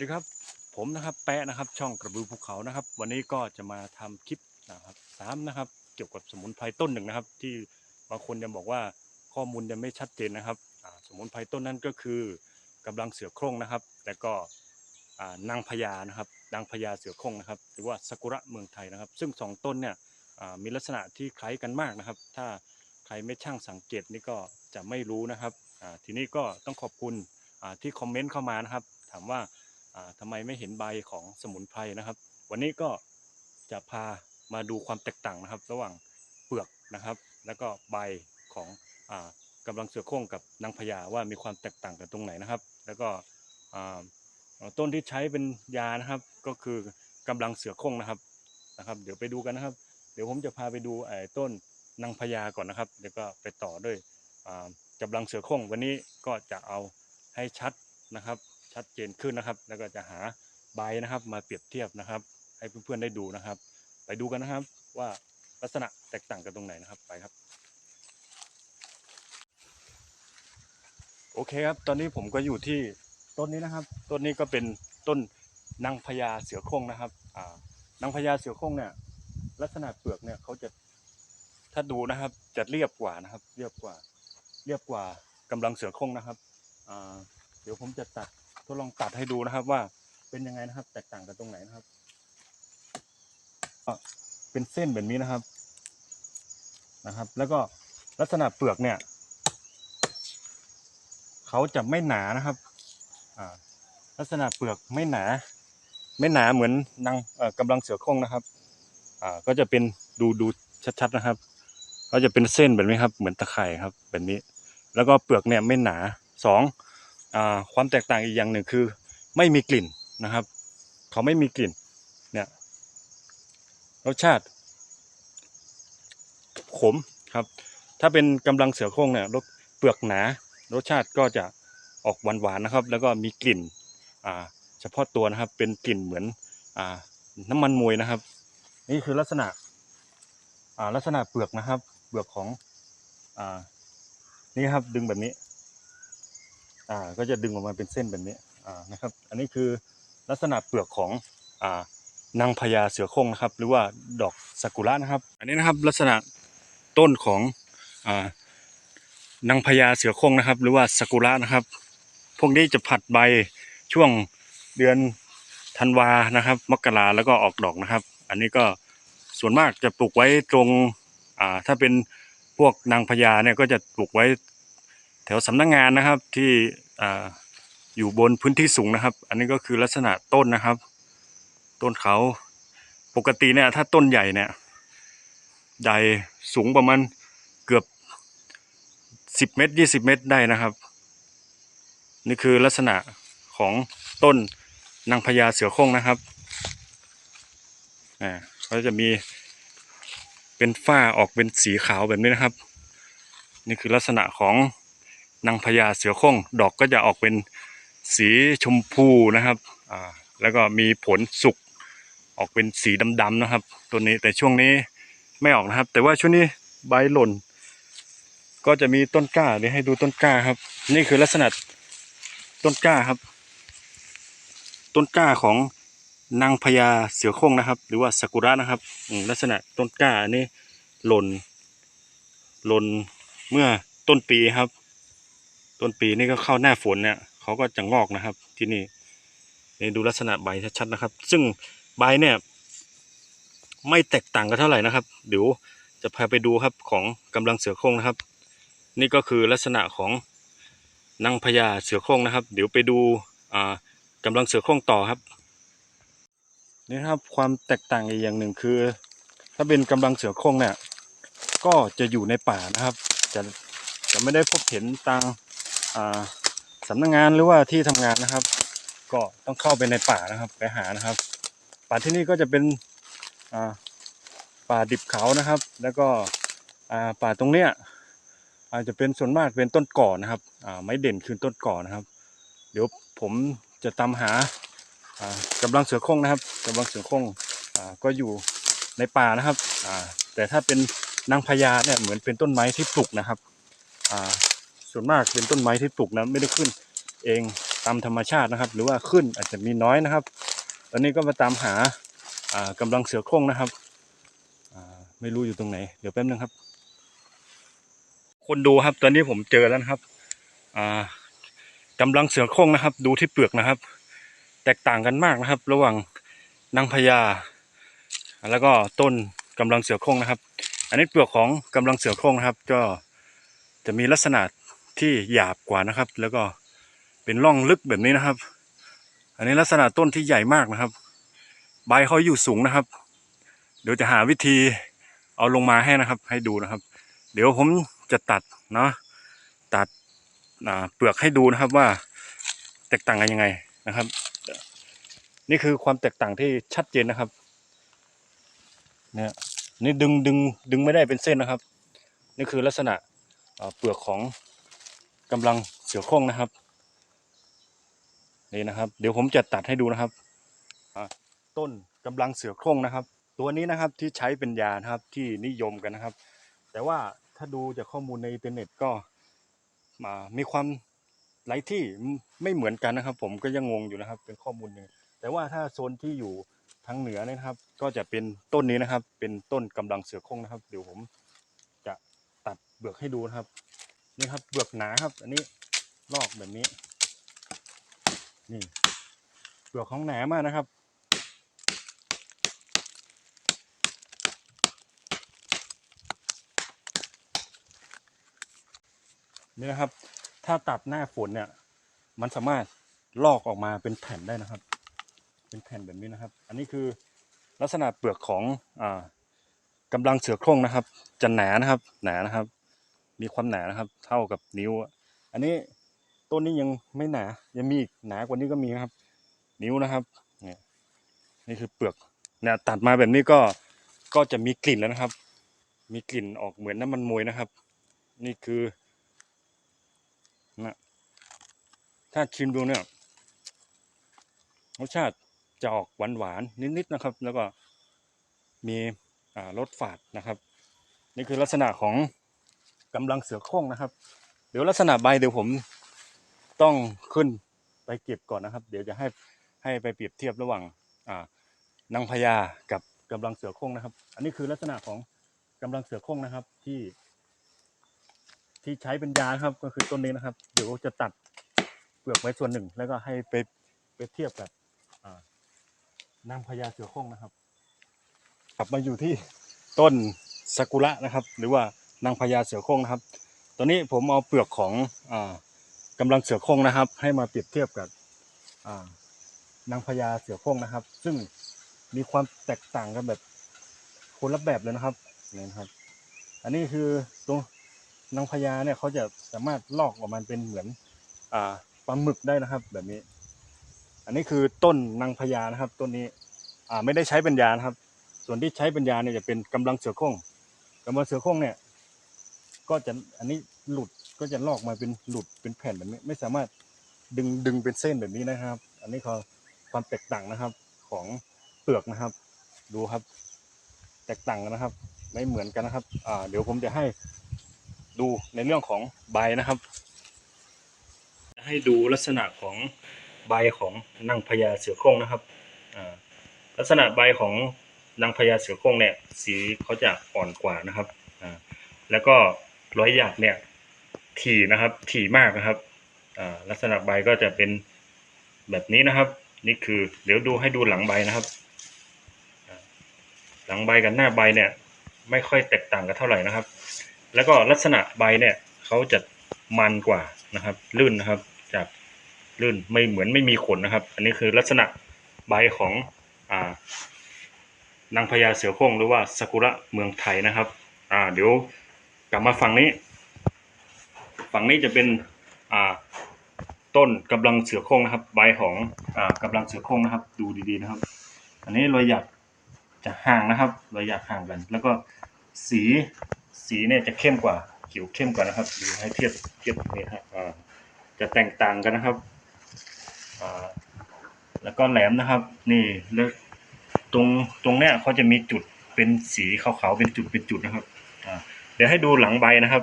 ดีครับผมนะครับแปะนะครับช่องกระบือภูเขานะครับ วันนี้ก็จะมาทำคลิปนะครับสามนะครับ เกี่ยวกับสมุนไพรต้นหนึ่งนะครับ ที่บางคนยังบอกว่าข้อมูลยังไม่ชัดเจนนะครับสมุนไพรต้นนั้นก็คือกำลังเสือโคร่งนะครับแต่ก็นางพญานะครับนางพญาเสือโคร่งนะครับ หรือว่าซากุระเมืองไทยนะครับ ซึ่งสองต้นเนี่ยมีลักษณะที่คล้ายกันมากนะครับ ถ้าใครไม่ช่างสังเกตนี่ก็จะไม่รู้นะครับทีนี้ก็ต้องขอบคุณที่คอมเมนต์เข้ามานะครับ ถามว่า อ่าทำไมไม่เห็นใบของสมุนไพรนะครับ วันนี้ก็จะพามาดูความแตกต่างนะครับ ระหว่างเปลือกนะครับ แล้วก็ใบของอ่ากำลังเสือโคร่งกับนางพญาว่ามีความแตกต่างกันตรงไหนนะครับ แล้วก็อ่าต้นที่ใช้เป็นยานะครับ ก็คือกำลังเสือโคร่งนะครับนะครับ เดี๋ยวไปดูกันนะครับ เดี๋ยวผมจะพาไปดูไอ้ต้นนางพญาก่อนนะครับเดี๋ยวก็ไปต่อด้วยอ่ากำลังเสือโคร่งวันนี้ก็จะเอาให้ชัดนะครับ ชัดเจนขึ้นนะครับ แล้วก็จะหาใบนะครับมาเปรียบเทียบนะครับ ให้เพื่อนๆได้ดูนะครับ ไปดูกันนะครับว่าลักษณะแตกต่างกันตรงไหนนะครับไปครับ โอเคครับ ตอนนี้ผมก็อยู่ที่ต้นนี้นะครับ ต้นนี้ก็เป็นต้นนางพญาเสือโคร่งนะครับอ่านางพญาเสือโคร่งเนี่ยลักษณะเปลือกเนี่ยเขาจะถ้าดูนะครับจะเรียบกว่านะครับ เรียบกว่า เรียบกว่ากำลังเสือโคร่งนะครับอ่าเดี๋ยวผมจะตัด ทดลองตัดให้ดูนะครับว่าเป็นยังไงนะครับ แตกต่างกันตรงไหนนะครับเป็นเส้นแบบนี้นะครับนะครับ แล้วก็ลักษณะเปลือกเนี่ยเขาจะไม่หนานะครับลักษณะเปลือกไม่หนา ไม่หนาเหมือนนางกำลังเสือโคร่งนะครับก็จะเป็นดูดูชัดๆนะครับ ก็จะเป็นเส้นแบบนี้ครับ เหมือนตะไคร่ครับ แบบนี้ แล้วก็เปลือกเนี่ยไม่หนาสอง ความแตกต่างอีกอย่างหนึ่งคือ ไม่มีกลิ่นนะครับ เขาไม่มีกลิ่นเนี่ยรสชาติ ขมครับ ถ้าเป็นกำลังเสือโคร่งเนี่ยรสเปลือกหนา รสชาติก็จะออกหวานๆนะครับ แล้วก็มีกลิ่นเฉพาะตัวนะครับเป็นกลิ่นเหมือนอน้ำมันมวยนะครับ นี่คือลักษณะลักษณะเปลือกนะครับ เปลือกของอนี่ครับดึงแบบนี้ อ่าก็จะดึงออกมาเป็นเส้นแบบนี้อ่านะครับ อันนี้คือลักษณะเปลือกของอ่านางพญาเสือโคร่งนะครับ หรือว่าดอกซากุระนะครับ อันนี้นะครับลักษณะต้นของอ่านางพญาเสือโคร่งนะครับ หรือว่าซากุระนะครับ พวกนี้จะผัดใบช่วงเดือนธันวานะครับ มกราแล้วก็ออกดอกนะครับ อันนี้ก็ส่วนมากจะปลูกไว้ตรงอ่าถ้าเป็นพวกนางพญาเนี่ยก็จะปลูกไว้ ถวสำนักงานนะครับที่ออยู่บนพื้นที่สูงนะครับ อันนี้ก็คือลักษณะต้นนะครับ ต้นเขาปกติเนี่ยถ้าต้นใหญ่เนี่ยใหญ่สูงประมาณเกือบสิบเมตรยี่สิบเมตรได้นะครับ นี่คือลักษณะของต้นนางพญาเสือโคร่งนะครับอ่าเขาจะมีเป็นฝ้าออกเป็นสีขาวแบบนี้นะครับ นี่คือลักษณะของ นางพญาเสือโคร่งดอกก็จะออกเป็นสีชมพูนะครับอ่าแล้วก็มีผลสุกออกเป็นสีดำๆนะครับ ตัวนี้แต่ช่วงนี้ไม่ออกนะครับ แต่ว่าช่วงนี้ใบหล่น ก็จะมีต้นกล้าเดี๋ยวให้ดูต้นกล้าครับ นี่คือลักษณะต้นกล้าครับ ต้นกล้าของนางพญาเสือโคร่งนะครับ หรือว่าซากุระนะครับลักษณะต้นกล้าอันนี้หล่น หล่นเมื่อต้นปีครับ ต้นปีนี่ก็เข้าหน้าฝนเนี่ยเขาก็จะงอกนะครับ ที่นี่นี่ดูลักษณะใบชัดๆนะครับ ซึ่งใบเนี่ย ไม่แตกต่างกันเท่าไหร่นะครับ เดี๋ยวจะพาไปดูครับของกำลังเสือโคร่งนะครับ นี่ก็คือลักษณะของนางพญาเสือโคร่งนะครับ เดี๋ยวไปดูอ่ากำลังเสือโคร่งต่อครับนี่ครับความแตกต่างอีกอย่างหนึ่งคือ ถ้าเป็นกำลังเสือโคร่งเนี่ยก็จะอยู่ในป่านะครับ จะจะไม่ได้พบเห็นตางอ่า สำนักงานหรือว่าที่ทำงานนะครับ ก็ต้องเข้าไปในป่านะครับไปหานะครับ ป่าที่นี่ก็จะเป็นป่าดิบเขานะครับ แล้วก็ป่าตรงเนี้ยอาจจะเป็นส่วนมากเป็นต้นก่อนะครับไม้เด่นคือต้นก่อนะครับ เดี๋ยวผมจะตามหาอ่ากำลังเสือโคร่งนะครับกำลังเสือโคร่งอก็อยู่ในป่านะครับแต่ถ้าเป็นนางพญาเนี่ยเหมือนเป็นต้นไม้ที่ปลูกนะครับ ส่วนมากเป็นต้นไม้ที่ปลูกนะไม่ได้ขึ้น เองตามธรรมชาตินะครับ หรือว่าขึ้นอาจจะมีน้อยนะครับ ตอนนี้ก็มาตามหาากำลังเสือโคร่งนะครับไม่รู้อยู่ตรงไหน เดี๋ยวแป๊บนึงครับ คนดูครับ ตอนนี้ผมเจอแล้วนะครับอ่ากำลังเสือโคร่งนะครับ ดูที่เปลือกนะครับ แตกต่างกันมากนะครับ ระหว่างนางพญาแล้วก็ต้นกำลังเสือโคร่งนะครับ อันนี้เปลือกของกำลังเสือโคร่งนะครับ ก็จะมีลักษณะ ที่หยาบกว่านะครับ แล้วก็เป็นร่องลึกแบบนี้นะครับ อันนี้ลักษณะต้นที่ใหญ่มากนะครับ ใบเขาอยู่สูงนะครับ เดี๋ยวจะหาวิธีเอาลงมาให้นะครับ ให้ดูนะครับ เดี๋ยวผมจะตัดเนาะตัดเปลือกให้ดูนะครับว่าแตกต่างกันยังไงนะครับ นี่คือความแตกต่างที่ชัดเจนนะครับเนี่ยนี่ดึงดึงดึงไม่ได้เป็นเส้นนะครับ นี่คือลักษณะเปลือกของ กำลังเสือโคร่งนะครับนี่นะครับ เดี๋ยวผมจะตัดให้ดูนะครับต้นกำลังเสือโคร่งนะครับ ตัวนี้นะครับที่ใช้เป็นยานะครับที่นิยมกันนะครับ แต่ว่าถ้าดูจากข้อมูลในอินเทอร์เน็ตก็มามีความหลายที่ไม่เหมือนกันนะครับ ผมก็ยังงงอยู่นะครับ เป็นข้อมูลหนึ่งแต่ว่าถ้าโซนที่อยู่ทางเหนือเนี่ยนะครับ ก็จะเป็นต้นนี้นะครับ เป็นต้นกำลังเสือโคร่งนะครับ เดี๋ยวผมจะตัดเบือกให้ดูนะครับ นี่ครับเบือกหนาครับ อันนี้ลอกแบบนี้ นี่เปลือกของหนามากนะครับ นี่นะครับ ถ้าตัดหน้าฝนเนี่ย มันสามารถลอกออกมาเป็นแผ่นได้นะครับ เป็นแผ่นแบบนี้นะครับ อันนี้คือลักษณะเปลือกของอ่ากำลังเสือโคร่งนะครับ จะหนานะครับ หนานะครับ มีความหนานะครับ เท่ากับนิ้ว อันนี้ต้นนี้ยังไม่หนา ยังมีอีกหนากว่านี้ก็มีครับ นิ้วนะครับเนี่ยนี่คือเปลือกเนี่ยตัดมาแบบนี้ก็ก็จะมีกลิ่นแล้วนะครับ มีกลิ่นออกเหมือนน้ำมันมวยนะครับ นี่คือนะถ้าชิมดูเนี่ยรสชาติจะออกหวานหวานนิดๆนะครับ แล้วก็มีอ่ารสฝาดนะครับ นี่คือลักษณะของ กำลังเสือโคร่งนะครับ เดี๋ยวลักษณะใบเดี๋ยวผมต้องขึ้นไปเก็บก่อนนะครับ เดี๋ยวจะให้ให้ไปเปรียบเทียบระหว่างอ่านางพญากับกำลังเสือโคร่งนะครับ อันนี้คือลักษณะของกำลังเสือโคร่งนะครับที่ ที่ใช้เป็นยาครับก็คือต้นนี้นะครับ เดี๋ยวจะตัดเปลือกไว้ส่วนหนึ่ง แล้วก็ให้ไปไปเทียบกับนางพญาเสือโคร่งนะครับ กลับมาอยู่ที่ต้นซากุระนะครับ หรือว่า นางพญาเสือโคร่งนะครับ ตอนนี้ผมเอาเปลือกของอ่าลังเสือโคร่งนะครับ ให้มาเปรียบเทียบกับนางพญาเสือโคร่งนะครับ ซึ่งมีความแตกต่างกันแบบคนละแบบเลยนะครับนี่นะครับ อันนี้คือตรงนางพญาเนี่ยเขาจะสามารถลอกออกมาเป็นเหมือนอ่าปลาหมึกได้นะครับ แบบนี้ อันนี้คือต้นนางพญานะครับต้นนี้อ่าไม่ได้ใช้เป็นยานะครับ ส่วนที่ใช้เป็นยาเนี่ยจะเป็นกำลังเสือโคร่งกำลังเสือโคร่งเนี่ย ก็จะอันนี้หลุดก็จะลอกมาเป็นหลุดเป็นแผ่นแบบนี้ ไม่สามารถดึงดึงเป็นเส้นแบบนี้นะครับ อันนี้คือความแตกต่างนะครับของเปลือกนะครับ ดูครับ แตกต่างกันนะครับ ไม่เหมือนกันนะครับอ่าเดี๋ยวผมจะให้ดูในเรื่องของใบนะครับจะให้ดูลักษณะของใบของนางพญาเสือโคร่งนะครับอ่าลักษณะใบของนางพญาเสือโคร่งเนี่ยสีเขาจะอ่อนกว่านะครับอ่าแล้วก็ ร้อยหยาดเนี่ยถี่นะครับถี่มากนะครับลักษณะใบก็จะเป็นแบบนี้นะครับ นี่คือเดี๋ยวดูให้ดูหลังใบนะครับ หลังใบกับหน้าใบเนี่ยไม่ค่อยแตกต่างกันเท่าไหร่นะครับ แล้วก็ลักษณะใบเนี่ยเขาจะมันกว่านะครับ ลื่นนะครับจากลื่นไม่เหมือนไม่มีขนนะครับ อันนี้คือลักษณะใบของอ่านางพญาเสือโคร่งหรือว่าซากุระเมืองไทยนะครับ อ่าเดี๋ยว กลับมาฝั่งนี้ ฝั่งนี้จะเป็นอ่าต้นกำลังเสือโคร่งนะครับ ใบของอ่ากำลังเสือโคร่งนะครับ ดูดีๆนะครับ อันนี้รอยากจะห่างนะครับรอยากห่างกัน แล้วก็สีสีเนี่ยจะเข้มกว่าเขียวเข้มกว่านะครับดูให้เทียบเทียบนี่ครับอ่าจะแตกต่างกันนะครับอ่าแล้วก็แหลมนะครับ นี่แล้วตรงตรงเนี้ยเขาจะมีจุดเป็นสีขาวๆเป็นจุดเป็นจุดนะครับอ่า ดี๋ยวให้ดูหลังใบนะครับ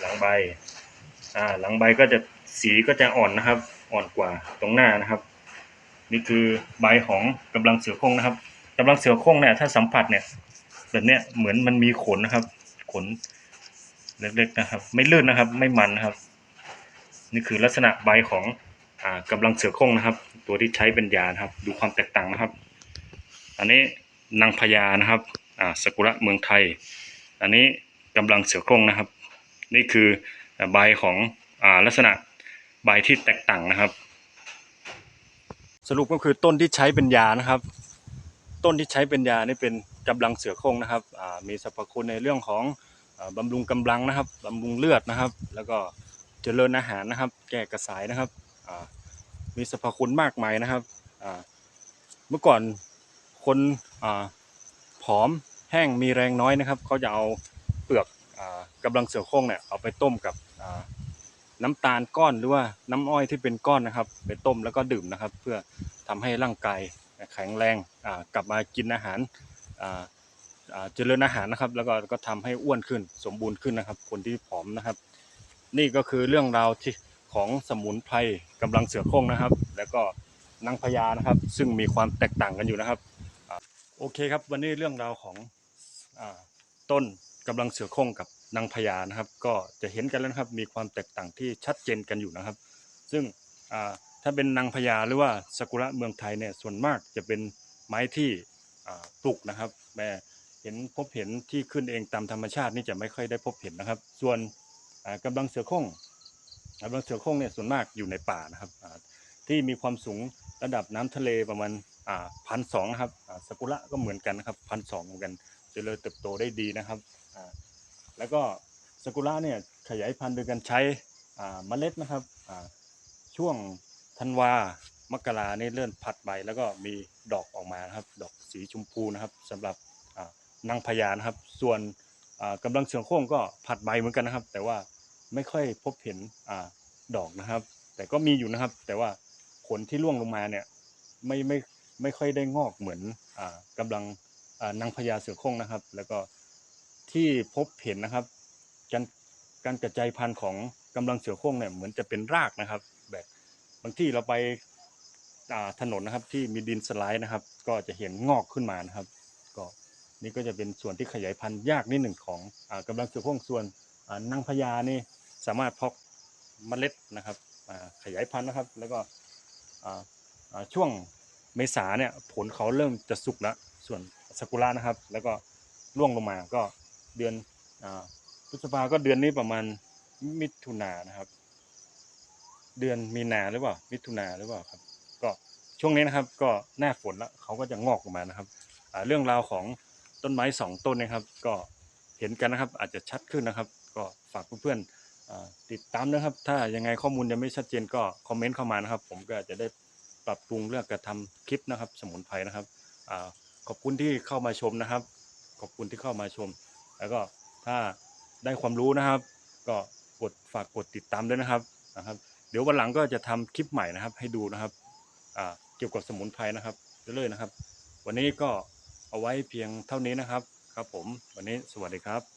หลังใบ อ่า หลังใบก็จะสีก็จะอ่อนนะครับ อ่อนกว่าตรงหน้านะครับ นี่คือใบของกำลังเสือโคร่งนะครับกำลังเสือโคร่งเนี่ยถ้าสัมผัสเนี่ยแบบเนี้ยเหมือนมันมีขนนะครับ ขนเล็กๆนะครับ ไม่ลื่นนะครับ ไม่มันนะครับ นี่คือลักษณะใบของอ่ากำลังเสือโคร่งนะครับ ตัวที่ใช้เป็นยานะครับ ดูความแตกต่างนะครับ อันนี้นางพญานะครับอ่าสกุระเมืองไทย อันนี้ กำลังเสือโคร่งนะครับ นี่คือใบของอลักษณะใบที่แตกต่างนะครับ สรุปก็คือต้นที่ใช้เป็นยานะครับ ต้นที่ใช้เป็นยานี่เป็นกำลังเสือโคร่งนะครับมีสรรพคุณในเรื่องของอ่าบำรุงกำลังนะครับบำรุงเลือดนะครับ แล้วก็เจริญอาหารนะครับ แก้กระสายนะครับมีสรรพคุณมากมายนะครับเมื่อก่อนคนอผอมแห้งมีแรงน้อยนะครับเขาจะเอา เปลือกอากำลังเสือโคร่งเนี่ยเอาไปต้มกับน้ำตาลก้อนหรือว่าน้ำอ้อยที่เป็นก้อนนะครับ ไปต้มแล้วก็ดื่มนะครับ เพื่อทำให้ร่างกายแข็งแรงกลับมากินอาหารเจริญอาหารนะครับ แล้วก็ก็ทำให้อ้วนขึ้นสมบูรณ์ขึ้นนะครับ คนที่ผอมนะครับ นี่ก็คือเรื่องราวที่ของสมุนไพรกำลังเสือโคร่งนะครับ แล้วก็นางพญานะครับ ซึ่งมีความแตกต่างกันอยู่นะครับอโอเคครับ วันนี้เรื่องราวของอต้น กำลังเสือโคร่งกับนางพญานะครับ ก็จะเห็นกันแล้วนะครับ มีความแตกต่างที่ชัดเจนกันอยู่นะครับ ซึ่งถ้าเป็นนางพญาหรือว่าซากุระเมืองไทยเนี่ยส่วนมากจะเป็นไม้ที่ปลูกนะครับแม่เห็นพบเห็นที่ขึ้นเองตามธรรมชาตินี่จะไม่ค่อยได้พบเห็นนะครับ ส่วนอ่ากำลังเสือโคร่งกำลังเสือโคร่งเนี่ยส่วนมากอยู่ในป่านะครับที่มีความสูงระดับน้ำทะเลประมาณพันสองครับสกุระก็เหมือนกันนะครับพันสองเหมือนกันเจริญเติบโตได้ดีนะครับ แล้วก็สกุระเนี่ยขยายพันธุ์โดยการใช้อ่าเมล็ดนะครับอ่าช่วงธันวามกราเนี่ยเริ่มผัดใบแล้วก็มีดอกออกมานะครับ ดอกสีชมพูนะครับสำหรับอ่านางพญานะครับ ส่วนอ่ากำลังเสือโคร่งก็ผัดใบเหมือนกันนะครับ แต่ว่าไม่ค่อยพบเห็นอ่าดอกนะครับ แต่ก็มีอยู่นะครับ แต่ว่าผลที่ร่วงลงมาเนี่ยไม่ไม่ไม่ค่อยได้งอกเหมือนอ่ากำลังอ่านางพญาเสือโคร่งนะครับ แล้วก็ ที่พบเห็นนะครับ การการกระจายพันธุ์ของกำลังเสือโคร่งเนี่ยเหมือนจะเป็นรากนะครับ แบบบางที่เราไปถนนนะครับที่มีดินสไลด์นะครับ ก็จะเห็นงอกขึ้นมานะครับ ก็นี่ก็จะเป็นส่วนที่ขยายพันธุ์ยากนิดหนึ่งของอากำลังเสือโคร่งส่วนนางพญานี่สามารถเพาะเมล็ดนะครับขยายพันธุ์นะครับ แล้วก็ช่วงเมษาเนี่ยผลเขาเริ่มจะสุกแล้วส่วนซากุระนะครับ แล้วก็ร่วงลงมาก็ เดือนอพฤษภาก็เดือนนี้ประมาณมิถุนานะครับ เดือนมีนาหรือเปล่า มิถุนาหรือเปล่าครับ ก็ช่วงนี้นะครับ ก็หน้าฝนแล้วเขาก็จะงอกออกมานะครับเรื่องราวของต้นไม้สองต้นนะครับ ก็เห็นกันนะครับ อาจจะชัดขึ้นนะครับ ก็ฝากเพื่อนๆติดตามนะครับ ถ้ายังไงข้อมูลยังไม่ชัดเจนก็คอมเมนต์เข้ามานะครับ ผมก็จะได้ปรับปรุงเรื่องการทำคลิปนะครับ สมุนไพรนะครับขอบคุณที่เข้ามาชมนะครับ ขอบคุณที่เข้ามาชม แล้วก็ถ้าได้ความรู้นะครับ ก็กดฝากกดติดตามด้วยนะครับนะครับ เดี๋ยววันหลังก็จะทำคลิปใหม่นะครับ ให้ดูนะครับเกี่ยวกับสมุนไพรนะครับเรื่อยๆนะครับ วันนี้ก็เอาไว้เพียงเท่านี้นะครับครับผมวันนี้สวัสดีครับ